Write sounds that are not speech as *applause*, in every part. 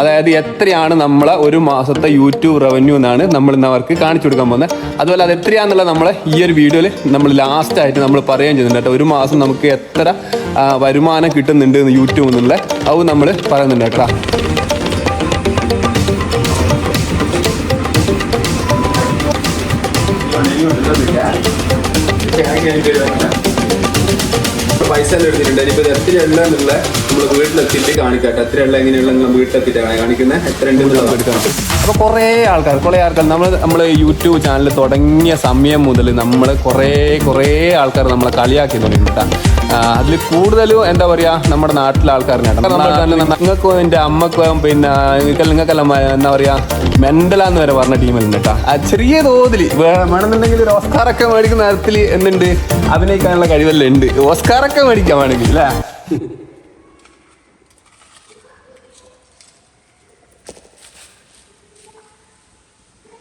അതായത് എത്രയാണ് നമ്മളെ ഒരു മാസത്തെ യൂട്യൂബ് റവന്യൂ എന്നാണ് നമ്മൾ ഇന്ന് അവർക്ക് കാണിച്ചു കൊടുക്കാൻ പോകുന്നത്. അതുപോലെ അത് എത്രയാണെന്നുള്ള നമ്മളെ ഈ ഒരു വീഡിയോയിൽ നമ്മൾ ലാസ്റ്റ് ആയിട്ട് നമ്മൾ പറയുകയും ചെയ്യുന്നുണ്ട് കേട്ടോ. ഒരു മാസം നമുക്ക് എത്ര വരുമാനം കിട്ടുന്നുണ്ട് യൂട്യൂബ് യൂട്യൂബിൽ നിന്നുള്ള അത് നമ്മൾ പറയുന്നുണ്ട് കേട്ടോ. പൈസ എടുത്തിട്ടുണ്ട് ഇനിയിപ്പോ ഇത് എത്ര എണ്ണ എന്നുള്ള നമ്മൾ വീട്ടിലെത്തിയിട്ട് കാണിക്കട്ടെ. എത്ര എണ്ണ എങ്ങനെയുള്ള നിങ്ങൾ വീട്ടിലെത്തിയിട്ടാണ് കാണിക്കുന്നത് എത്ര ഉണ്ട് അപ്പൊ കുറേ ആൾക്കാർ കുറേ ആൾക്കാർ നമ്മൾ നമ്മൾ യൂട്യൂബ് ചാനൽ തുടങ്ങിയ സമയം മുതൽ നമ്മൾ കുറേ കുറേ ആൾക്കാർ നമ്മളെ കളിയാക്കി തുടങ്ങിട്ടാ അതിൽ കൂടുതലും എന്താ പറയാ നമ്മുടെ നാട്ടിലെ ആൾക്കാരിനാണ് നിങ്ങൾക്കും എന്റെ അമ്മക്കും പിന്നെ നിങ്ങൾക്ക് നിങ്ങൾക്കെല്ലാം എന്താ പറയാ മെന്റലാന്ന് വരെ പറഞ്ഞ ടീമിലുണ്ട് കേട്ടോ. ആ ചെറിയ തോതിൽ വേണമെന്നുണ്ടെങ്കിൽ ഒരു ഓസ്കാറൊക്കെ മേടിക്കുന്ന തരത്തിൽ എന്തുണ്ട് അഭിനയിക്കാനുള്ള കഴിവെല്ലാം ഉണ്ട്. ഓസ്കാറൊക്കെ മേടിക്കാൻ വേണമെങ്കിൽ അല്ലേ?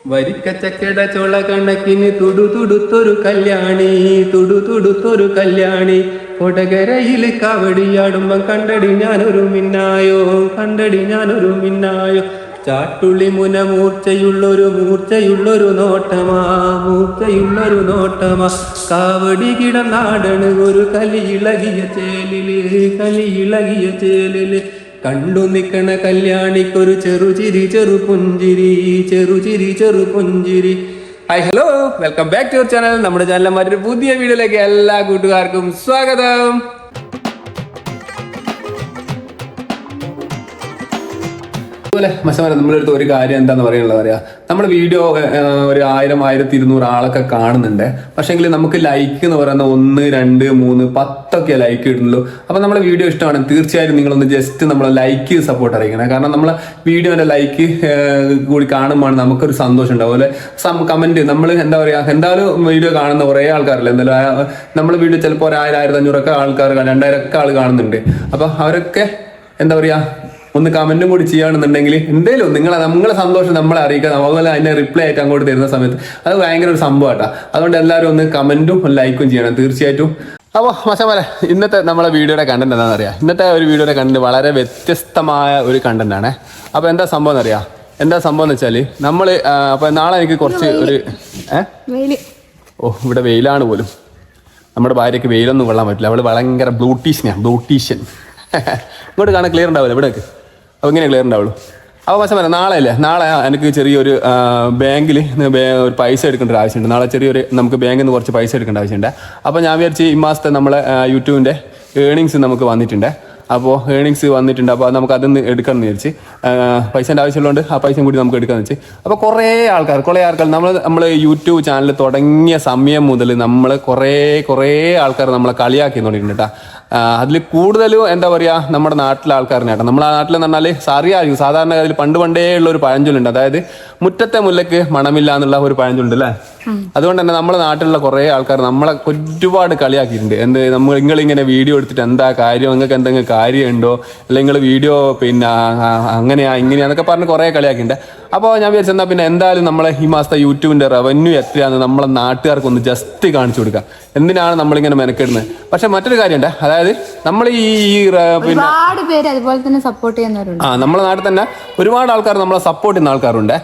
വരിക്കച്ചക്കട ചോള കണക്കിന് തുടു തുടുത്തൊരു കല്യാണി തുടു തുടുത്തൊരു കല്യാണി. കൊടകരയിൽ കവടിയാടുമ്പം കണ്ടടി ഞാനൊരു മിന്നായോ? കണ്ടടി ഞാനൊരു മിന്നായോ? ചാട്ടുള്ളി മുന മൂർച്ചയുള്ളൊരു മൂർച്ചയുള്ളൊരു നോട്ടമാ മൂർച്ചയുള്ളൊരു നോട്ടമാ. കാവടി കിടന്നാടണ് ഒരു കലി ഇളകിയ ചേലിൽ കലി ഇളകിയ ചേലിൽ. കണ്ടു നിൽക്കണ കല്യാണിക്കൊരു ചെറുചിരി ചെറുപുഞ്ചിരി ചെറുചിരി ചെറു പുഞ്ചിരി. Hi hello welcome back to your channel നമ്മുടെ ചാനലിലെ മറ്റൊരു പുതിയ വീഡിയോയിലേക്ക് എല്ലാ കൂട്ടുകാർക്കും സ്വാഗതം. അതുപോലെ മച്ചമാരെ നമ്മുടെ അടുത്ത് ഒരു കാര്യം എന്താന്ന് പറയാനുള്ളത് പറയാ നമ്മുടെ വീഡിയോ ഒരു ആയിരം ആയിരത്തി ഇരുന്നൂറ് ആളൊക്കെ കാണുന്നുണ്ട്. പക്ഷേങ്കിൽ നമുക്ക് ലൈക്ക് എന്ന് പറയുന്ന ഒന്ന് രണ്ട് മൂന്ന് പത്തൊക്കെ ലൈക്ക് കിട്ടുന്നുള്ളൂ. അപ്പൊ നമ്മുടെ വീഡിയോ ഇഷ്ടമാണ്. തീർച്ചയായും നിങ്ങളൊന്ന് ജസ്റ്റ് നമ്മളെ ലൈക്ക് സപ്പോർട്ട് അറിയിക്കണം. കാരണം നമ്മളെ വീഡിയോന്റെ ലൈക്ക് കൂടി കാണുമ്പോൾ നമുക്കൊരു സന്തോഷം ഉണ്ടാവും അതുപോലെ കമന്റ് നമ്മൾ എന്താ പറയാ എന്തായാലും വീഡിയോ കാണുന്ന കുറേ ആൾക്കാരല്ലേ? എന്തായാലും നമ്മുടെ വീഡിയോ ചിലപ്പോൾ ഒരു ആയിരം ആയിരത്തി അഞ്ഞൂറൊക്കെ ആൾക്കാർ രണ്ടായിരം ഒക്കെ ആൾ കാണുന്നുണ്ട്. അപ്പൊ അവരൊക്കെ എന്താ പറയാ ഒന്ന് കമന്റും കൂടി ചെയ്യുകയാണെന്നുണ്ടെങ്കിൽ എന്തേലും നിങ്ങളെ നമ്മളെ സന്തോഷം നമ്മളെ അറിയിക്കാം അതുപോലെ അതിനെ റിപ്ലൈ ആയിട്ട് അങ്ങോട്ട് തരുന്ന സമയത്ത്. അത് ഭയങ്കര ഒരു സംഭവമാട്ടാ അതുകൊണ്ട് എല്ലാവരും ഒന്ന് കമന്റും ലൈക്കും ചെയ്യണം. തീർച്ചയായിട്ടും. അപ്പോൾ മച്ചമാരെ ഇന്നത്തെ നമ്മളെ വീഡിയോയുടെ കണ്ടന്റ് എന്താണെന്ന് അറിയാം ഇന്നത്തെ ഒരു വീഡിയോയുടെ കണ്ടന്റ് വളരെ വ്യത്യസ്തമായ ഒരു കണ്ടന്റ് ആണ്. അപ്പോൾ എന്താ സംഭവം എന്നറിയാം? എന്താ സംഭവം എന്ന് വെച്ചാൽ നമ്മൾ അപ്പോൾ നാളെ എനിക്ക് കുറച്ച് ഒരു ഏഹ് ഓ ഇവിടെ വെയിലാണ് പോലും. നമ്മുടെ ഭാര്യയ്ക്ക് വെയിലൊന്നും കൊള്ളാൻ പറ്റില്ല. അവൾ ഭയങ്കര ബ്ലൂട്ടീഷ്യനാണ് ബ്ലൂട്ടീഷ്യൻ. *laughs* ഇങ്ങോട്ട് കാണാൻ ക്ലിയർ ഉണ്ടാവില്ല? ഇവിടേക്ക് അപ്പോൾ ഇങ്ങനെ ക്ലിയർ ഉണ്ടാവുള്ളൂ. അപ്പോൾ പക്ഷേ പറയാം നാളെ അല്ലേ നാളെ എനിക്ക് ചെറിയൊരു ബാങ്കിൽ ഒരു പൈസ എടുക്കേണ്ട ഒരു ആവശ്യമുണ്ട്. നാളെ ചെറിയൊരു നമുക്ക് ബാങ്കിൽ നിന്ന് കുറച്ച് പൈസ എടുക്കേണ്ട ആവശ്യമുണ്ട്. അപ്പോൾ ഞാൻ വിചാരിച്ച് ഈ മാസത്തെ നമ്മളെ യൂട്യൂബിന്റെ ഏണിങ്സ് നമുക്ക് വന്നിട്ടുണ്ട്. അപ്പോൾ ഏണിങ്സ് വന്നിട്ടുണ്ട്. അപ്പോൾ നമുക്ക് അതിന്ന് എടുക്കണം എന്ന് വിചാരിച്ച് പൈസേന്റെ ആവശ്യമുള്ളതുകൊണ്ട് ആ പൈസയും കൂടി നമുക്ക് എടുക്കാന്ന് വെച്ച്. അപ്പോൾ കുറേ ആൾക്കാർ കുറേ ആൾക്കാർ നമ്മൾ നമ്മൾ യൂട്യൂബ് ചാനൽ തുടങ്ങിയ സമയം മുതൽ നമ്മൾ കുറേ കുറേ ആൾക്കാർ നമ്മളെ കളിയാക്കി തുടങ്ങിയിട്ടുണ്ട് കേട്ടോ. അതിൽ കൂടുതലും എന്താ പറയുക നമ്മുടെ നാട്ടിലെ ആൾക്കാരനായിട്ട് നമ്മുടെ നാട്ടിലെന്ന് പറഞ്ഞാൽ അറിയാമായിരിക്കും സാധാരണ അതിൽ പണ്ട് പണ്ടേ ഉള്ള ഒരു പഴഞ്ചൊല്ലുണ്ട്. അതായത് മുറ്റത്തെ മുല്ലക്ക് മണമില്ല എന്നുള്ള ഒരു പഴഞ്ചൊല്ലുണ്ട് അല്ലേ? അതുകൊണ്ട് തന്നെ നമ്മുടെ നാട്ടിലുള്ള കുറേ ആൾക്കാർ നമ്മളെ ഒരുപാട് കളിയാക്കിയിട്ടുണ്ട്. എന്ത് നമ്മൾ നിങ്ങളിങ്ങനെ വീഡിയോ എടുത്തിട്ട് എന്താ കാര്യം? നിങ്ങൾക്ക് എന്തെങ്കിലും കാര്യമുണ്ടോ? അല്ലെങ്കിൽ നിങ്ങൾ വീഡിയോ പിന്നെ അങ്ങനെയാ ഇങ്ങനെയാന്നൊക്കെ പറഞ്ഞ് കുറേ കളിയാക്കിയിട്ടുണ്ട്. അപ്പോൾ ഞാൻ വിചാരിച്ചെന്നാൽ പിന്നെ എന്തായാലും നമ്മളെ ഈ മാസത്തെ യൂട്യൂബിന്റെ റവന്യൂ എത്രയാണെന്ന് നമ്മളെ നാട്ടുകാർക്ക് ഒന്ന് ജസ്റ്റ് കാണിച്ചു കൊടുക്കുക എന്തിനാണ് നമ്മളിങ്ങനെ മെനക്കെടുന്നത് പക്ഷെ മറ്റൊരു കാര്യമുണ്ട്. അതായത് നമ്മൾ ഈ പിന്നെ പേര് അതുപോലെ തന്നെ സപ്പോർട്ട് ചെയ്യുന്നവരുണ്ട്. ആ നമ്മളെ നാട്ടിൽ തന്നെ ഒരുപാട് ആൾക്കാർ നമ്മളെ സപ്പോർട്ട് ചെയ്യുന്ന ആൾക്കാരുണ്ട്.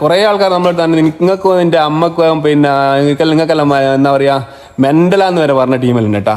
കുറേ ആൾക്കാർ നമ്മൾ തന്നെ നിങ്ങൾക്കും എന്റെ അമ്മക്കും പിന്നെ നിങ്ങൾക്കെല്ലാം നിങ്ങൾക്കെല്ലാം എന്താ പറയുക മെന്റലാന്ന് വരെ പറഞ്ഞ ടീമിലുണ്ട് കേട്ടാ.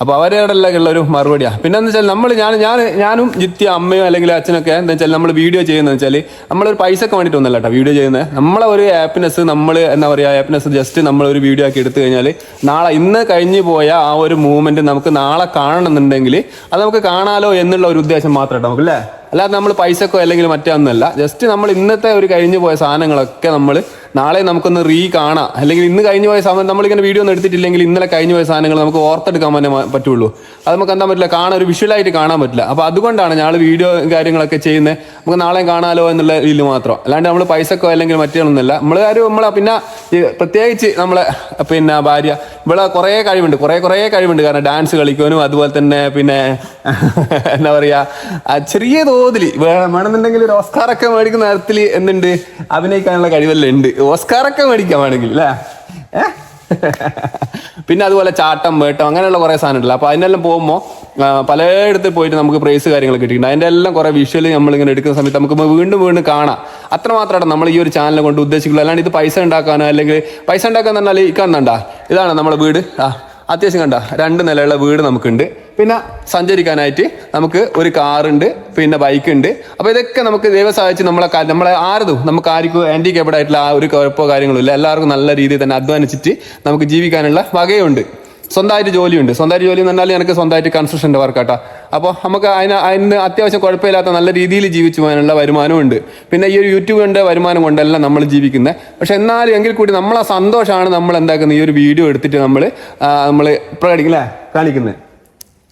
അപ്പോൾ ഉള്ള ഒരു മറുപടിയാണ് പിന്നെ എന്താ വെച്ചാൽ നമ്മൾ ഞാൻ ഞാൻ ഞാനും ജിത്യ അമ്മയും അല്ലെങ്കിൽ അച്ഛനൊക്കെ എന്താ വെച്ചാൽ നമ്മൾ വീഡിയോ ചെയ്യുന്നത് വെച്ചാൽ നമ്മളൊരു പൈസക്ക് വേണ്ടിയിട്ടൊന്നല്ല കേട്ടോ വീഡിയോ ചെയ്യുന്നത്. നമ്മളെ ഒരു ഹാപ്പിനെസ് നമ്മൾ എന്താ പറയുക ഹാപ്പിനെസ് ജസ്റ്റ് നമ്മൾ ഒരു വീഡിയോ ആക്കി എടുത്തു കഴിഞ്ഞാൽ നാളെ ഇന്ന് കഴിഞ്ഞു പോയ ആ ഒരു മൂവ്മെന്റ് നമുക്ക് നാളെ കാണണമെന്നുണ്ടെങ്കിൽ അത് നമുക്ക് കാണാലോ എന്നുള്ള ഒരു ഉദ്ദേശം മാത്രം നമുക്ക് അല്ലേ അല്ലാതെ നമ്മൾ പൈസക്കോ അല്ലെങ്കിൽ മറ്റേ ഒന്നല്ല ജസ്റ്റ് നമ്മൾ ഇന്നത്തെ ഒരു കഴിഞ്ഞു പോയ സാധനങ്ങളൊക്കെ നമ്മൾ നാളെ നമുക്കൊന്ന് റീ കാണാം. അല്ലെങ്കിൽ ഇന്ന് കഴിഞ്ഞു പോയ സമയം നമ്മളിങ്ങനെ വീഡിയോ ഒന്നും എടുത്തിട്ടില്ലെങ്കിൽ ഇന്നലെ കഴിഞ്ഞു പോയ സാധനങ്ങൾ നമുക്ക് ഓർത്തെടുക്കാൻ തന്നെ പറ്റുള്ളൂ. അത് നമുക്ക് എന്താ പറ്റില്ല കാണാൻ ഒരു വിഷ്വലായിട്ട് കാണാൻ പറ്റില്ല. അപ്പോൾ അതുകൊണ്ടാണ് ഞങ്ങൾ വീഡിയോ കാര്യങ്ങളൊക്കെ ചെയ്യുന്നത്. നമുക്ക് നാളെ കാണാലോ എന്നുള്ള രീതിയിൽ മാത്രം. അല്ലാണ്ട് നമ്മൾ പൈസക്കോ അല്ലെങ്കിൽ മറ്റൊന്നുമില്ല നമ്മൾ ആരും നമ്മളെ പിന്നെ പ്രത്യേകിച്ച് നമ്മളെ പിന്നെ ഭാര്യ ഇവിടെ കുറേ കഴിവുണ്ട്. കുറേ കുറേ കഴിവുണ്ട്. കാരണം ഡാൻസ് കളിക്കുവാനും അതുപോലെ തന്നെ പിന്നെ *laughs* എന്താ പറയുക ചെറിയ തോതിൽ വേണമെന്നുണ്ടെങ്കിൽ ഒരു ഓസ്കാറൊക്കെ മേടിക്കുന്ന തരത്തിൽ എന്തുണ്ട് അഭിനയിക്കാനുള്ള കഴിവെല്ലാം ഉണ്ട്. ഓസ്കാറൊക്കെ മേടിക്കാൻ വേണമെങ്കിൽ അല്ലേ പിന്നെ അതുപോലെ ചാട്ടം വേട്ടം അങ്ങനെയുള്ള കുറേ സാധനം ഉണ്ടല്ലോ അപ്പോൾ അതിനെല്ലാം പോകുമ്പോൾ പലയിടത്ത് പോയിട്ട് നമുക്ക് പ്രൈസ് കാര്യങ്ങൾ കിട്ടിയിട്ടുണ്ട്. അതിന്റെ എല്ലാം കുറേ വിഷ്വൽ നമ്മളിങ്ങനെ എടുക്കുന്ന സമയത്ത് നമുക്ക് വീണ്ടും വീണ്ടും കാണാം. അത്രമാത്രമാണ് നമ്മൾ ഈ ഒരു ചാനൽ കൊണ്ട് ഉദ്ദേശിക്കുന്നത് അല്ലാണ്ട് ഇത് പൈസ ഉണ്ടാക്കാനോ അല്ലെങ്കിൽ പൈസ ഉണ്ടാക്കാൻ പറഞ്ഞാൽ ഈ ഇതാണ് നമ്മുടെ വീട്. ആ അത്യാവശ്യം കണ്ട? രണ്ട് നിലയുള്ള വീട് നമുക്കുണ്ട്. പിന്നെ സഞ്ചരിക്കാനായിട്ട് നമുക്ക് ഒരു കാറുണ്ട് പിന്നെ ബൈക്ക് ഉണ്ട് അപ്പോൾ ഇതൊക്കെ നമുക്ക് ദൈവം സഹായിച്ച് നമ്മളെ നമ്മളെ ആരതും നമുക്ക് ആർക്കും ഹാൻഡിക്യാപ്ഡ് ആയിട്ടുള്ള ആ ഒരു കുഴപ്പമോ കാര്യങ്ങളും ഇല്ല. എല്ലാവർക്കും നല്ല രീതിയിൽ തന്നെ അധ്വാനിച്ചിട്ട് നമുക്ക് ജീവിക്കാനുള്ള വകയുണ്ട്. സ്വന്തമായിട്ട് ജോലിയുണ്ട്. സ്വന്തമായിട്ട് ജോലി എന്ന് പറഞ്ഞാൽ എനിക്ക് സ്വന്തമായിട്ട് കൺസ്ട്രക്ഷന്റെ വർക്കാട്ടാ അപ്പോൾ നമുക്ക് അതിന് അതിന് അത്യാവശ്യം കുഴപ്പമില്ലാത്ത നല്ല രീതിയിൽ ജീവിച്ചു പോകാനുള്ള വരുമാനമുണ്ട് പിന്നെ ഈ ഒരു യൂട്യൂബിന്റെ വരുമാനം കൊണ്ടല്ല നമ്മൾ ജീവിക്കുന്നത് പക്ഷെ എന്നാലും എങ്കിൽ കൂടി നമ്മളെ സന്തോഷമാണ് നമ്മൾ എന്താക്കുന്നത് ഈ ഒരു വീഡിയോ എടുത്തിട്ട് നമ്മൾ നമ്മൾ പ്രകടിക്കില്ലേ കാണിക്കുന്നത്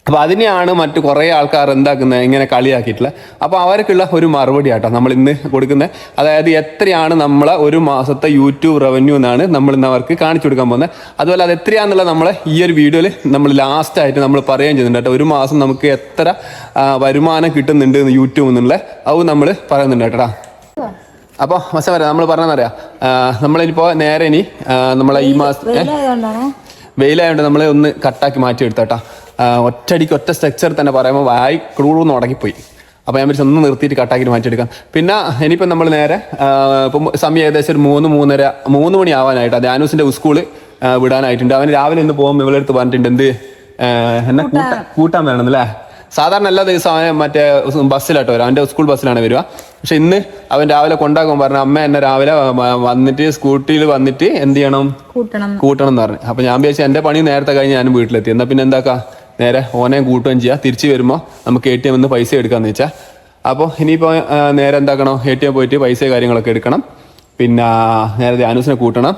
അപ്പോൾ അതിനെയാണ് മറ്റു കുറേ ആൾക്കാർ എന്താക്കുന്നത് ഇങ്ങനെ കളിയാക്കിയിട്ടുള്ളത്. അപ്പോൾ അവർക്കുള്ള ഒരു മറുപടി ആട്ടോ നമ്മൾ ഇന്ന് കൊടുക്കുന്നത്. അതായത് എത്രയാണ് നമ്മളെ ഒരു മാസത്തെ യൂട്യൂബ് റവന്യൂ എന്നാണ് നമ്മൾ ഇന്ന് അവർക്ക് കാണിച്ചു കൊടുക്കാൻ പോകുന്നത്. അതുപോലെ അത് എത്രയാണെന്നുള്ള നമ്മൾ ഈ ഒരു വീഡിയോയിൽ നമ്മൾ ലാസ്റ്റ് ആയിട്ട് നമ്മൾ പറയുകയും ചെയ്യുന്നുണ്ട് കേട്ടോ. ഒരു മാസം നമുക്ക് എത്ര വരുമാനം കിട്ടുന്നുണ്ട് യൂട്യൂബിൽ നിന്നുള്ള അത് നമ്മൾ പറയുന്നുണ്ട് കേട്ടോ. അപ്പോൾ മസ പറയാം നമ്മൾ പറഞ്ഞറിയാം നമ്മളിപ്പോൾ നേരെ ഇനി നമ്മളെ ഈ മാസം വെയിലായതുകൊണ്ട് നമ്മൾ ഒന്ന് കട്ടാക്കി മാറ്റി എടുത്തേട്ടാ ഒറ്റയടിക്ക് ഒറ്റ സ്ട്രക്ചർ തന്നെ പറയുമ്പോൾ വായി ക്രൂഡെന്ന് ഉടങ്ങിപ്പോയി അപ്പോൾ ഞാൻ ഒന്ന് നിർത്തിയിട്ട് കട്ടാക്കി മാറ്റിയെടുക്കാം. പിന്നെ ഇനിയിപ്പം നമ്മൾ നേരെ ഇപ്പം സമയം ഏകദേശം ഒരു മൂന്ന് മൂന്നര മൂന്ന് മണി ആവാനായിട്ട് ധ്യാനൂസിന്റെ സ്കൂൾ വിടാനായിട്ടുണ്ട്. അവന് രാവിലെ ഇന്ന് പോകുമ്പോൾ ഇവളുടെ അടുത്ത് പറഞ്ഞിട്ടുണ്ട് എന്ത്? എന്നെ കൂട്ടാൻ. കൂട്ടാൻ അല്ലേ സാധാരണ എല്ലാ ദിവസവും മറ്റേ ബസ്സിലാട്ടോ വരാം അവന്റെ സ്കൂൾ ബസ്സിലാണ് വരിക. പക്ഷെ ഇന്ന് അവൻ രാവിലെ കൊണ്ടാക്കാൻ പറഞ്ഞു അമ്മ എന്നെ രാവിലെ വന്നിട്ട് സ്കൂട്ടിയിൽ വന്നിട്ട് എന്ത് ചെയ്യണം? കൂട്ടണം. കൂട്ടണം എന്ന് പറഞ്ഞു. അപ്പൊ ഞാൻ വിചാരിച്ചു എന്റെ പണി നേരത്തെ കഴിഞ്ഞ് ഞാൻ വീട്ടിലെത്തി. എന്നാ പിന്നെ എന്താക്കാ? നേരെ ഓനെ കൂട്ടുകയും ചെയ്യാം. തിരിച്ചു വരുമ്പോൾ നമുക്ക് എ ടി എം പൈസ എടുക്കാമെന്ന് വെച്ചാൽ അപ്പോൾ ഇനിയിപ്പോൾ നേരെ എന്താക്കണം? എ ടി എം പോയിട്ട് പൈസ കാര്യങ്ങളൊക്കെ എടുക്കണം. പിന്നെ നേരെ ധ്യാനൂസിനെ കൂട്ടണം.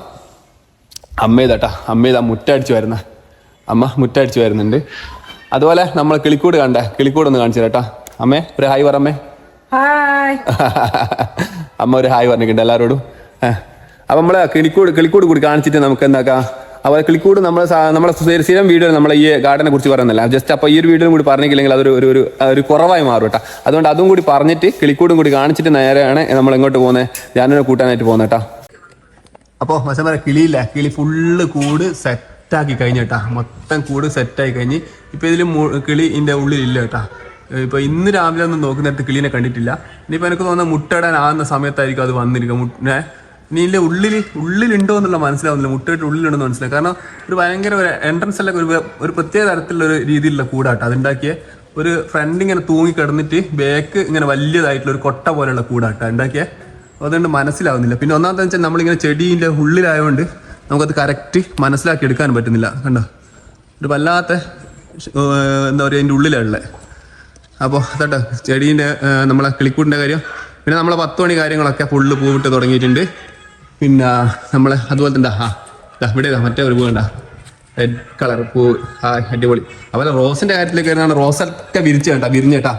അമ്മ അമ്മേതാ മുറ്റടിച്ച് വരുന്ന. അമ്മ മുറ്റടിച്ച് വരുന്നുണ്ട്. അതുപോലെ നമ്മൾ കിളിക്കൂട് കണ്ടേ? കിളിക്കൂട് ഒന്ന് കാണിച്ചു തരാട്ടാ. അമ്മേ ഒരു ഹായ് പറമ്മേ ഹായ്. *laughs* അമ്മ ഒരു ഹായ് പറഞ്ഞിട്ടുണ്ട് എല്ലാവരോടും. അപ്പം നമ്മളെ കിളിക്കൂട് കിളിക്കൂട് കൂടി കാണിച്ചിട്ട് നമുക്ക് എന്താക്കാം? അപ്പോൾ ക്ലിക്കൂട് നമ്മൾ നമ്മുടെ സ്ഥിര- വീഡിയോ നമ്മൾ ഈ ഗാർഡനെ കുറിച്ച് പറയുന്നില്ല ജസ്റ്റ് അപ്പോൾ ഈ ഒരു വീഡിയോ കൂടി പറഞ്ഞില്ലെങ്കിൽ അതൊരു ഒരു ഒരു ഒരു കുറവായി മാറും കേട്ടോ. അതുകൊണ്ട് അതും കൂടി പറഞ്ഞിട്ട് ക്ലിക്കൂടും കൂടി കാണിച്ചിട്ട് നേരെയാണ് നമ്മൾ എങ്ങോട്ട് പോകുന്നത് ഞാനൊരു കൂട്ടാനായിട്ട് പോകുന്നത് കേട്ടോ. അപ്പോൾ പറയാം കിളിയില്ല? കിളി ഫുള്ള് കൂട് സെറ്റാക്കി കഴിഞ്ഞേട്ടാ മൊത്തം കൂട് സെറ്റായി കഴിഞ്ഞ് ഇപ്പൊ ഇതിൽ കിളി ഇതിന്റെ ഉള്ളിലില്ല കേട്ടാ. ഇപ്പൊ ഇന്ന് രാവിലെ ഒന്നും നോക്കുന്നിടത്ത് കിളീനെ കണ്ടിട്ടില്ല. ഇനിയിപ്പോ എനിക്ക് തോന്നുന്ന മുട്ടയിടാൻ ആകുന്ന സമയത്തായിരിക്കും അത് വന്നിരിക്കുക മുട്ട ഇനി ഇതിന്റെ ഉള്ളിൽ ഉള്ളിലുണ്ടോ എന്നുള്ള മനസ്സിലാവുന്നില്ല. മുട്ടയിട്ട് ഉള്ളിലുണ്ടെന്ന് മനസ്സിലാവും കാരണം ഒരു ഭയങ്കര ഒരു എൻട്രൻസ് അല്ല ഒരു ഒരു പ്രത്യേക തരത്തിലുള്ള ഒരു രീതിയിലുള്ള കൂടാട്ടോ. അതുണ്ടാക്കിയ ഒരു ഫ്രണ്ട് ഇങ്ങനെ തൂങ്ങി കിടന്നിട്ട് ബാക്ക് ഇങ്ങനെ വലിയതായിട്ടുള്ള ഒരു കൊട്ട പോലെയുള്ള കൂടാട്ടോ ഉണ്ടാക്കിയ. അതുകൊണ്ട് മനസ്സിലാവുന്നില്ല. പിന്നെ ഒന്നാമത്തെ വെച്ചാൽ നമ്മളിങ്ങനെ ചെടീന്റെ ഉള്ളിലായതുകൊണ്ട് നമുക്കത് കറക്റ്റ് മനസ്സിലാക്കി എടുക്കാൻ പറ്റുന്നില്ല. കണ്ടോ? ഒരു വല്ലാത്ത എന്താ പറയുക അതിന്റെ ഉള്ളിലുള്ള അപ്പോൾ അതട്ടോ. ചെടീന്റെ നമ്മളെ കിളിക്കൂടിന്റെ കാര്യം. പിന്നെ നമ്മളെ പത്ത് മണി കാര്യങ്ങളൊക്കെ ഫുള്ള് പൂവിട്ട് തുടങ്ങിയിട്ടുണ്ട്. പിന്നെ നമ്മളെ അതുപോലെ തന്നെ ആ ഇവിടെ മറ്റേ ഒരു പൂ കണ്ട. റെഡ് കളർ പൂ ആ അടിപൊളി. അതുപോലെ റോസിന്റെ കാര്യത്തിലേക്ക് വരുന്നതാണ്. റോസൊക്കെ വിരിച്ച് കേട്ടാ. വിരിഞ്ഞേട്ടാ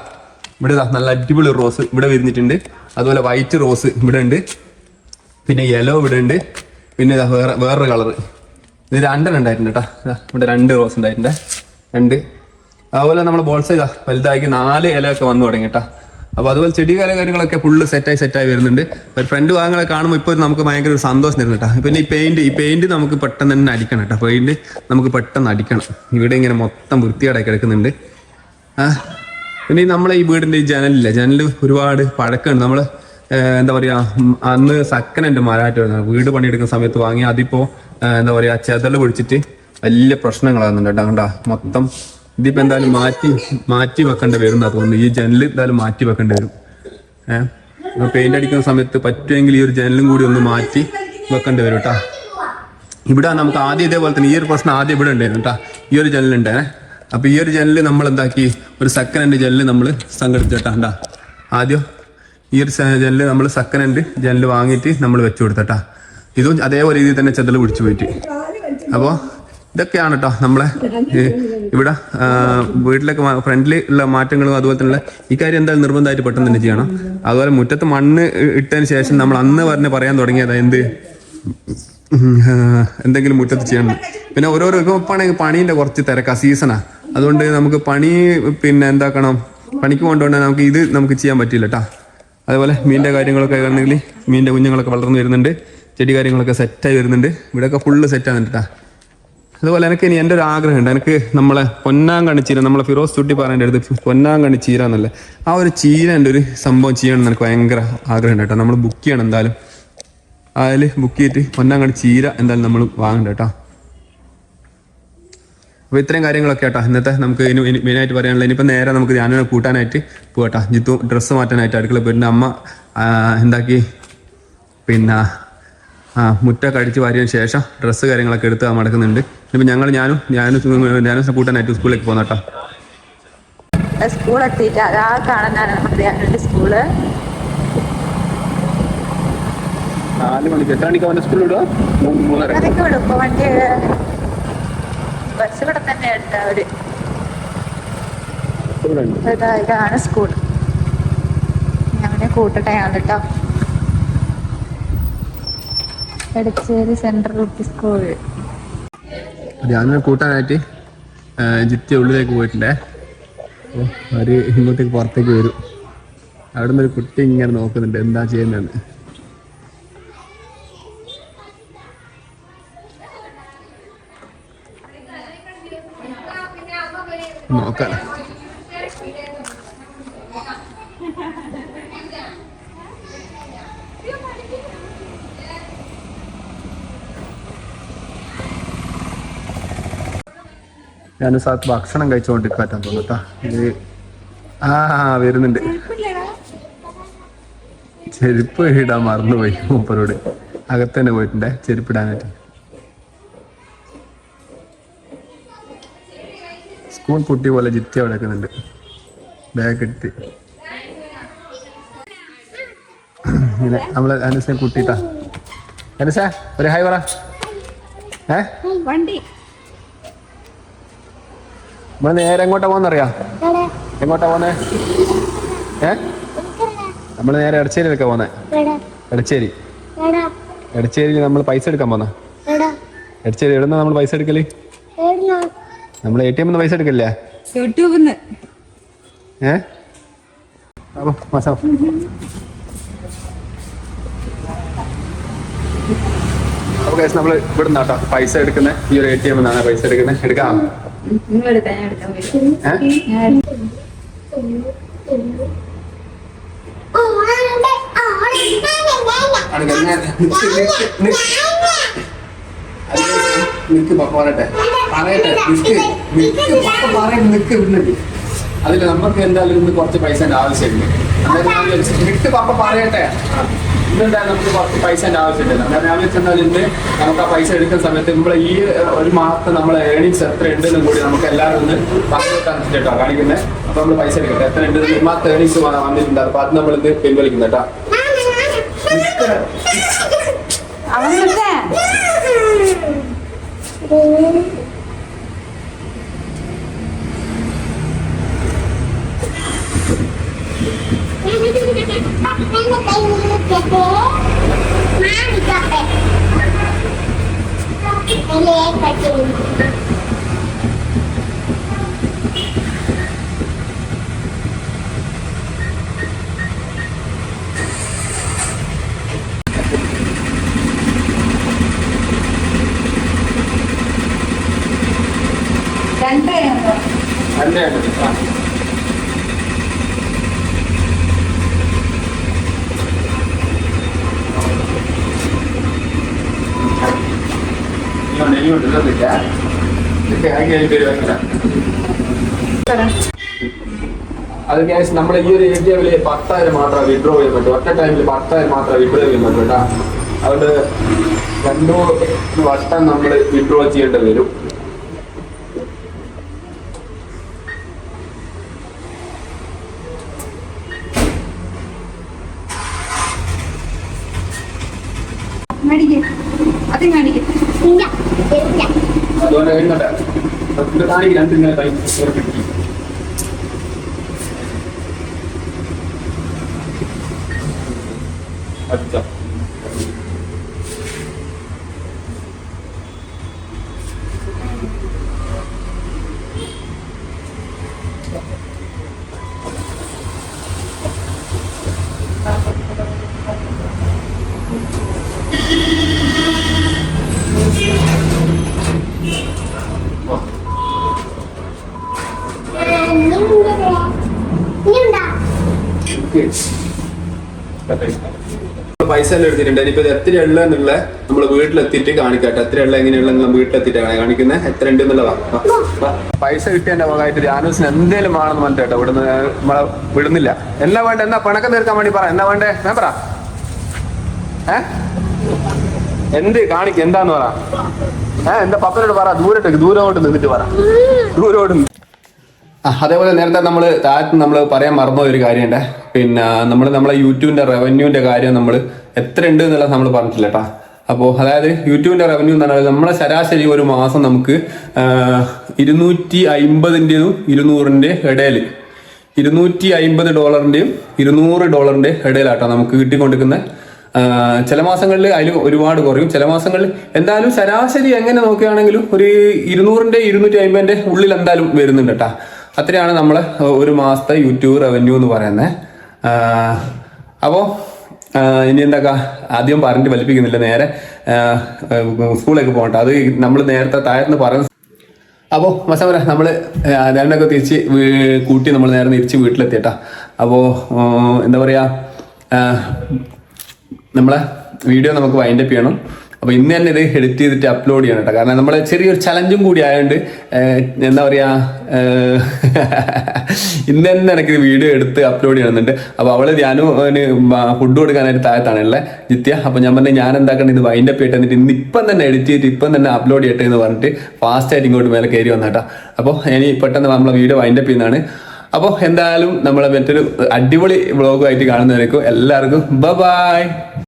ഇവിടെ ഇതാ നല്ല അടിപൊളി റോസ് ഇവിടെ വിരിഞ്ഞിട്ടുണ്ട്. അതുപോലെ വൈറ്റ് റോസ് ഇവിടെ ഉണ്ട്. പിന്നെ യെല്ലോ ഇവിടെ ഉണ്ട്. പിന്നെ വേറെ വേറൊരു കളർ ഇത് രണ്ടെണ്ണം ഉണ്ടായിട്ടുണ്ട് കേട്ടോ. ഇവിടെ രണ്ട് റോസ് ഉണ്ടായിട്ടുണ്ട്. രണ്ട്. അതുപോലെ നമ്മൾ ബോൾസ് വലുതാക്കി നാല് ഇലയൊക്കെ വന്നു തുടങ്ങി കേട്ടോ. അപ്പോൾ അതുപോലെ ചെടി കാര്യങ്ങളൊക്കെ ഫുള്ള് സെറ്റായി സെറ്റായി വരുന്നുണ്ട്. ഒരു ഫ്രണ്ട് ഭാഗങ്ങളെ കാണുമ്പോൾ ഇപ്പോൾ നമുക്ക് ഭയങ്കര ഒരു സന്തോഷം തരുന്നു കേട്ടോ പിന്നെ ഈ പെയിന്റ് ഈ പെയിന്റ് നമുക്ക് പെട്ടെന്ന് തന്നെ അടിക്കണം കേട്ടോ പെയിന്റ് നമുക്ക് പെട്ടെന്ന് അടിക്കണം. ഇവിടെ ഇങ്ങനെ മൊത്തം വൃത്തിയോടെ കിടക്കുന്നുണ്ട്. പിന്നെ ഈ നമ്മളെ ഈ വീടിന്റെ ഈ ജനലില്ല? ജനൽ ഒരുപാട് പഴക്കമുണ്ട്. നമ്മൾ ഏഹ്, എന്താ പറയാ ഉം, അന്ന് ഹാൻഡ് മരായിട്ട് വീട് പണിയെടുക്കുന്ന സമയത്ത് വാങ്ങി അതിപ്പോ എന്താ പറയാ ചെതൽ പൊടിച്ചിട്ട് വലിയ പ്രശ്നങ്ങളാകുന്നുണ്ട് കേട്ടോ മൊത്തം ഇതിപ്പോ എന്തായാലും മാറ്റി മാറ്റി വെക്കേണ്ടി വരും എന്നാ തോന്നുന്നു. ഈ ജനൽ എന്തായാലും മാറ്റി വെക്കേണ്ടി വരും. ഏഹ് പെയിന്റ് അടിക്കുന്ന സമയത്ത് പറ്റുമെങ്കിൽ ഈ ഒരു ജനലും കൂടി ഒന്ന് മാറ്റി വെക്കേണ്ടി വരും കേട്ടാ ഇവിടെ നമുക്ക് ആദ്യം ഇതേപോലെ തന്നെ ഈ ഒരു പ്രശ്നം ആദ്യം ഇവിടെ ഉണ്ടായിരുന്നു കേട്ടാ ഈ ഒരു ജനലുണ്ടേ അപ്പൊ ഈ ഒരു ജനൽ നമ്മൾ എന്താക്കി? ഒരു സെക്കൻഡ് ഹാൻഡ് ജനൽ നമ്മൾ സംഘടിപ്പിച്ചിട്ടാ കണ്ടാ ആദ്യം ഈ ഒരു ജനൽ നമ്മൾ സെക്കൻഡ് ഹാൻഡ് ജനൽ വാങ്ങിയിട്ട് നമ്മൾ വെച്ചു കൊടുത്തട്ടാ ഇതും അതേപോലെ രീതിയിൽ തന്നെ ചെതൽ പിടിച്ചു പോയിട്ട്. അപ്പോൾ ഇതൊക്കെയാണ് കേട്ടോ നമ്മളെ ഇവിടെ വീട്ടിലൊക്കെ ഫ്രണ്ടിൽ ഉള്ള മാറ്റങ്ങളും അതുപോലെ തന്നെ ഈ കാര്യം എന്തായാലും നിർബന്ധമായിട്ട് പെട്ടെന്ന് തന്നെ ചെയ്യണം. അതുപോലെ മുറ്റത്ത് മണ്ണ് ഇട്ടതിന് ശേഷം നമ്മൾ അന്ന് പറഞ്ഞ് പറയാൻ തുടങ്ങിയതാ എന്ത്? എന്തെങ്കിലും മുറ്റത്ത് ചെയ്യണം. പിന്നെ ഓരോരോ ഇപ്പൊ പണി പണീന്റെ കുറച്ച് തിരക്കാ സീസണാ. അതുകൊണ്ട് നമുക്ക് പണി പിന്നെ എന്താക്കണം? പണിക്ക് കൊണ്ടുപോകണ്ട നമുക്ക് ഇത് നമുക്ക് ചെയ്യാൻ പറ്റില്ല കേട്ടോ അതുപോലെ മീനിന്റെ കാര്യങ്ങളൊക്കെ ആണെങ്കിൽ മീനിന്റെ കുഞ്ഞുങ്ങളൊക്കെ വളർന്നു വരുന്നുണ്ട്. ചെടി കാര്യങ്ങളൊക്കെ സെറ്റായി വരുന്നുണ്ട്. ഇവിടെയൊക്കെ ഫുള്ള് സെറ്റ് കേട്ടോ കേട്ടാ അതുപോലെ എനിക്ക് ഇനി എന്റെ ഒരു ആഗ്രഹമുണ്ട്. എനിക്ക് നമ്മളെ പൊന്നാങ്കണ്ണി ചീര നമ്മളെ ഫിറോസ് ചുട്ടി പറയേണ്ട അടുത്ത് പൊന്നാങ്കണ്ണി ചീര എന്നല്ലേ. ആ ഒരു ചീര എന്റെ ഒരു സംഭവം ചെയ്യണം എന്ന് എനിക്ക് ഭയങ്കര ആഗ്രഹമുണ്ട് കേട്ടോ. നമ്മൾ ബുക്ക് ചെയ്യണം എന്തായാലും. അതിൽ ബുക്ക് ചെയ്തിട്ട് പൊന്നാങ്കണ്ണി ചീര എന്തായാലും നമ്മൾ വാങ്ങണ്ട കേട്ടോ. അപ്പോൾ ഇത്രയും കാര്യങ്ങളൊക്കെ കേട്ടോ. ഇന്നത്തെ നമുക്ക് ഇനി മെയിനായിട്ട് പറയാനുള്ളത് ഇനിയിപ്പോൾ നേരെ നമുക്ക് ധ്യാനം കൂട്ടാനായിട്ട് പോകട്ടോ ജിത്തു ഡ്രസ്സ് മാറ്റാനായിട്ട് അടുക്കള പോയിട്ടുണ്ട്. അമ്മ എന്താക്കി? പിന്നെ മുറ്റൊക്കെ അടിച്ച് വാരിയതിന് ശേഷം ഡ്രസ്സ് കാര്യങ്ങളൊക്കെ എടുത്ത് മടക്കുന്നുണ്ട്. ഇനിയിപ്പോൾ ഞങ്ങൾ ഞാനും ഞാനും ഞാനും കൂട്ടാനായിട്ട് സ്കൂളിലേക്ക് പോകുന്ന കേട്ടോ സ്കൂൾ എത്തിയിട്ട് അതാ കാണാനാണ് സ്കൂൾ നാല് മണിക്ക് എത്ര മണിക്ക് അവന്റെ സ്കൂളിൽ വിടുക മൂന്നര അതൊക്കെ വിടും. ഇപ്പൊ വണ്ടി ബസ് ഇവിടെ തന്നെ ഉണ്ട് അവർ. ഇതാ ഇതാണ് സ്കൂൾ കൂട്ടട്ടെ ഞാൻ കേട്ടോ എടച്ചേരി കൂട്ടാനായിട്ട് ജിത്തി ഉള്ളിലേക്ക് പോയിട്ടുണ്ടേ. അപ്പോൾ അവർ ഇങ്ങോട്ടേക്ക് പുറത്തേക്ക് വരും. അവിടെ ഒരു കുട്ടി ഇങ്ങനെ നോക്കുന്നുണ്ട് എന്താ ചെയ്യുന്നതെന്ന്. നോക്കാം. ഞാൻ സാത്ത് ഭക്ഷണം കഴിച്ചോണ്ട് തോന്നുന്നു തോന്നട്ടാ ഇത് ആ വരുന്നുണ്ട്. ചെരുപ്പ് ഇടാൻ മറന്നുപോയി മൂപ്പരോട്. അകത്ത് തന്നെ പോയിട്ടുണ്ടേ. ചെരുപ്പ് ഇടാനായിട്ട് സ്കൂൾ കുട്ടി പോലെ ജിത്തി അവിടെ നിൽക്കുന്നുണ്ട്. ബാഗ് ഇട്ട് ഇങ്ങനെ നമ്മളെ അനുസരിച്ച് കുട്ടിട്ടാ അനുസ ഒരു ഹൈ പറ. ഏ? വണ്ടി. നമ്മൾ നേരെ എങ്ങോട്ടാ പോകുന്നറിയാം എങ്ങോട്ടാ പോന്നെ ഏ? നമ്മൾ നേരെ എടച്ചേരിയിലൊക്കെ പോന്നെ എടച്ചേരി. എടച്ചേരിയിൽ നമ്മൾ പൈസ എടുക്കാൻ പോന്ന. എടച്ചേരി എവിടുന്ന നമ്മൾ പൈസ എടുക്കൽ? നമ്മൾ എ ടി എം പൈസ എടുക്കല്ലേ ഏ? അപ്പൊ മാസം അപ്പൊ കേസ് നമ്മൾ ഇവിടുന്നാട്ടോ പൈസ എടുക്കുന്നത് ഈ ഒരു എ ടി എം എന്നാണ് പൈസ എടുക്കുന്നത് എടുക്കാം. നിക്ക് പപ്പ പറയട്ടെ? പറയട്ടെ? നിക്ക്. നിക്ക് പപ്പ പറയട്ടെ? നിക്ക് ഇവിടുന്ന്. അതിൽ നമുക്ക് എന്തായാലും ഇന്ന് കുറച്ച് പൈസ ആവശ്യമുണ്ട്. അന്നേരം ഞാൻ വിചാരിച്ചു, നിക്ക് പപ്പ പറയട്ടെ. ആ, ഇന്നെന്തായാലും നമുക്ക് കുറച്ച് പൈസ ആവശ്യമുണ്ട്. അന്നേരം ഞാൻ വെച്ചെന്നാൽ ഇന്ന് നമുക്ക് ആ പൈസ എടുക്കുന്ന സമയത്ത് നമ്മളെ ഈ ഒരു മാസത്തെ നമ്മളെ ഏണിങ്സ് എത്ര ഉണ്ടെന്നും കൂടി നമുക്ക് എല്ലാവരും ഒന്ന് പങ്കുവെക്കാൻ കേട്ടോ കാണിക്കുന്നത് അപ്പൊ നമ്മൾ പൈസ എടുക്കട്ടെ. എത്ര ഉണ്ട് ഈ മാസത്തെ ഏണിങ്സ് വന്നിട്ടുണ്ട്. അപ്പൊ അത് നമ്മൾ ഇത് പിൻവലിക്കുന്നത് കേട്ടോ. അവൻ വിട്ടേ. രണ്ട് ഉണ്ടോ? അല്ലേ ആ ഇങ്ങോട്ട് ഇങ്ങോട്ട് ഇതൊന്നുമില്ല. ഇതൊക്കെ ആക്കി അതിന് അത് ഗ്യാസ് നമ്മൾ ഈ ഒരു എമ്മിൽ പത്തായിരം മാത്രമേ വിഡ്രോ ചെയ്യാൻ പറ്റൂ. ഒറ്റ ടൈമിൽ പത്തായിരം മാത്രമേ വിഡ്രോ ചെയ്യാൻ പറ്റൂ കേട്ടോ അതുകൊണ്ട് രണ്ടു വട്ടം നമ്മൾ വിഡ്രോ ചെയ്യേണ്ടി വരും. മേടിക്ക്. അത് കാണിക്ക് രണ്ട് ഇങ്ങനെ പൈസ എല്ലാം എടുത്തിട്ടുണ്ട്. ഇനിയിപ്പോ ഇത് എത്ര ഉള്ള എന്നുള്ള നമ്മൾ വീട്ടിലെത്തിയിട്ട് കാണിക്കട്ടെ. എത്ര ഉള്ള എങ്ങനെയുള്ള വീട്ടിലെത്തിയിട്ടാണ് കാണിക്കുന്നത്. എത്ര ഉണ്ട് എന്നുള്ളതാ. പൈസ കിട്ടിയതിന്റെ ഭാഗമായിട്ട് ജാനൂസിന് എന്തേലും വേണമെന്ന് കേട്ടോ. ഇവിടുന്ന് നമ്മളെ വിടുന്നില്ല. എന്നാ വേണ്ട? എന്നാ പണക്കം തീർക്കാൻ വേണ്ടി പറ. എന്നാ വേണ്ടേ? ഞാൻ പറ. എന്ത് കാണിക്ക? എന്താന്ന് പറ. ഏ എന്താ പപ്പനോട് പറ. ദൂരോട്ട് ദൂരോട്ട് നിന്നിട്ട് പറ. ദൂരോട്ട് അതേപോലെ നേരത്തെ നമ്മൾ താഴത്ത് നമ്മൾ പറയാൻ മറന്ന ഒരു കാര്യമുണ്ട്. പിന്നെ നമ്മൾ നമ്മളെ യൂട്യൂബിന്റെ റവന്യൂവിന്റെ കാര്യം നമ്മൾ എത്ര ഉണ്ട് എന്നുള്ളത് നമ്മൾ പറഞ്ഞിട്ടില്ല കേട്ടാ. അപ്പോൾ അതായത് യൂട്യൂബിന്റെ റവന്യൂ എന്ന് പറഞ്ഞാൽ നമ്മളെ ശരാശരി ഒരു മാസം നമുക്ക് ഇരുന്നൂറ്റി അയിമ്പതിന്റെയും ഇരുന്നൂറിന്റെ ഇടയിൽ ഇരുന്നൂറ്റി അയിമ്പത് ഡോളറിന്റെയും ഇരുന്നൂറ് ഡോളറിന്റെ ഇടയിലാട്ടോ നമുക്ക് കിട്ടിക്കൊണ്ടിരിക്കുന്ന. ചില മാസങ്ങളിൽ അതിൽ ഒരുപാട് കുറയും. ചില മാസങ്ങളിൽ എന്തായാലും ശരാശരി എങ്ങനെ നോക്കുകയാണെങ്കിലും ഒരു ഇരുന്നൂറിന്റെ ഇരുന്നൂറ്റി അമ്പതിന്റെ ഉള്ളിൽ എന്തായാലും വരുന്നുണ്ട് കേട്ടാ. അത്രയാണ് നമ്മൾ ഒരു മാസത്തെ യൂട്യൂബ് റവന്യൂ എന്ന് പറയുന്നത് അപ്പോൾ ഇനി എന്താക്കാ? ആദ്യം പറഞ്ഞിട്ട് വലിപ്പിക്കുന്നില്ല നേരെ സ്കൂളിലേക്ക് പോകട്ടെ. അത് നമ്മൾ നേരത്തെ താഴത്തുനിന്ന് പറഞ്ഞ അപ്പോൾ മസാമര നമ്മൾ രണ്ടൊക്കെ തിരിച്ച് കൂട്ടി നമ്മൾ നേരെ തിരിച്ച് വീട്ടിലെത്തിയട്ടാ. അപ്പോൾ എന്താ പറയുക നമ്മളെ വീഡിയോ നമുക്ക് വൈൻഡപ്പ് ചെയ്യണം. അപ്പോൾ ഇന്ന് തന്നെ ഇത് എഡിറ്റ് ചെയ്തിട്ട് അപ്ലോഡ് ചെയ്യണം കേട്ടോ കാരണം നമ്മളെ ചെറിയൊരു ചലഞ്ചും കൂടി ആയതുകൊണ്ട് എന്താ പറയുക ഇന്ന് തന്നെ എനിക്ക് വീഡിയോ എടുത്ത് അപ്ലോഡ് ചെയ്യണമെന്നുണ്ട് അപ്പോൾ അവൾ ഞാനും ഫുഡ് കൊടുക്കാനായിട്ട് താഴത്താണുള്ളത് ജിത്യ അപ്പോൾ ഞാൻ പറഞ്ഞു ഞാൻ എന്താക്കണം ഇത് വൈൻഡ് അപ്പ് ചെയ്തിട്ട് എന്നിട്ട് ഇന്ന് ഇപ്പം തന്നെ എഡിറ്റ് ചെയ്തിട്ട് ഇപ്പം തന്നെ അപ്ലോഡ് ചെയ്യട്ടെ എന്ന് പറഞ്ഞിട്ട് ഫാസ്റ്റ് ആയിട്ട് ഇങ്ങോട്ട് മേലെ കയറി വന്നേട്ടാ അപ്പോൾ ഇനി പെട്ടെന്ന് നമ്മളെ വീഡിയോ വൈൻഡ് അപ്പ് ചെയ്യുന്നതാണ്. അപ്പോൾ എന്തായാലും നമ്മളെ മറ്റൊരു അടിപൊളി വ്ളോഗുമായിട്ട് കാണുന്നവരേക്കും എല്ലാവർക്കും ബ ബായ്